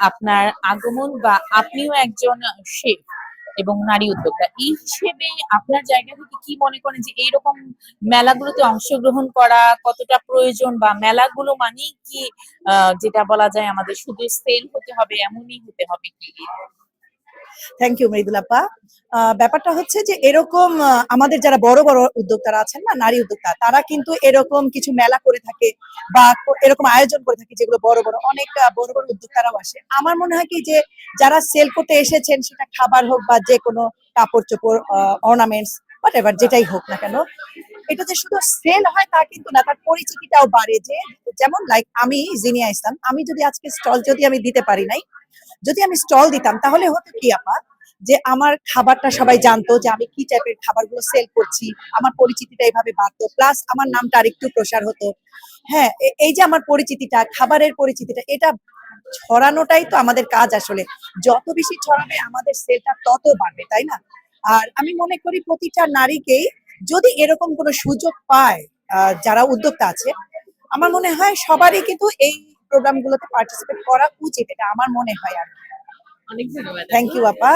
আপনার আগমন বা আপনিও একজন শেফ এবং নারী উদ্যোক্তা। এই হিসেবে আপনার জায়গা থেকে কি মনে করেন যে এইরকম মেলাগুলোতে অংশগ্রহণ করা কতটা প্রয়োজন বা মেলাগুলো মানেই কি যেটা বলা যায় আমাদের শুধু সেল হতে হবে, এমনই হতে হবে কি? থ্যাংক ইউ মৃদুলাপা ব্যাপারটা হচ্ছে যে এরকম আমাদের যারা বড় বড় উদ্যোক্তারা আছেন না, নারী উদ্যোক্তা, তারা কিন্তু এরকম কিছু মেলা করে থাকে বা এরকম আয়োজন করে থাকে যেগুলো বড় বড়। অনেক বড় বড় উদ্যোক্তারাও আসে। আমার মনে হয় কি যে যারা সেল করতে এসেছেন, সেটা খাবার হোক বা যে কোনো কাপড় চোপড় অর্নামেন্টস হোয়াট এভার যেটাই হোক না কেন এটা যে শুধু সেল হয় তা কিন্তু না, তার পরিচিতিটাও বাড়ে যে, যেমন লাইক আমি জিনিয়া ইসলাম আমি যদি আজকে স্টল যদি আমি দিতে পারি নাই, যদি আমি স্টল দিতাম, তাহলে হতো কি আপা? যে আমার খাবারটা সবাই জানতো যে আমি কি টাইপের খাবারগুলো সেল করছি, আমার পরিচিতিটা এইভাবে বাড়তো প্লাস আমার নামটা আরেকটু প্রসার হতো। হ্যাঁ এই যে আমার পরিচিতিটা, খাবারের পরিচিতিটা, এটা ছড়ানোটাই তো আমাদের কাজ আসলে। যত বেশি ছড়াবে, আমাদের সেলটা তত বাড়বে, তাই না? আর আমি মনে করি প্রতিটা নারীকেই যদি এরকম কোনো সুযোগ পায় যারা উদ্যোক্তা আছে আমার মনে হয় সবারই কিন্তু এই প্রোগ্রামগুলোতে পার্টিসিপেট করা উচিত এটা আমার মনে হয় আর অনেক ধন্যবাদ থ্যাংক ইউ আপু।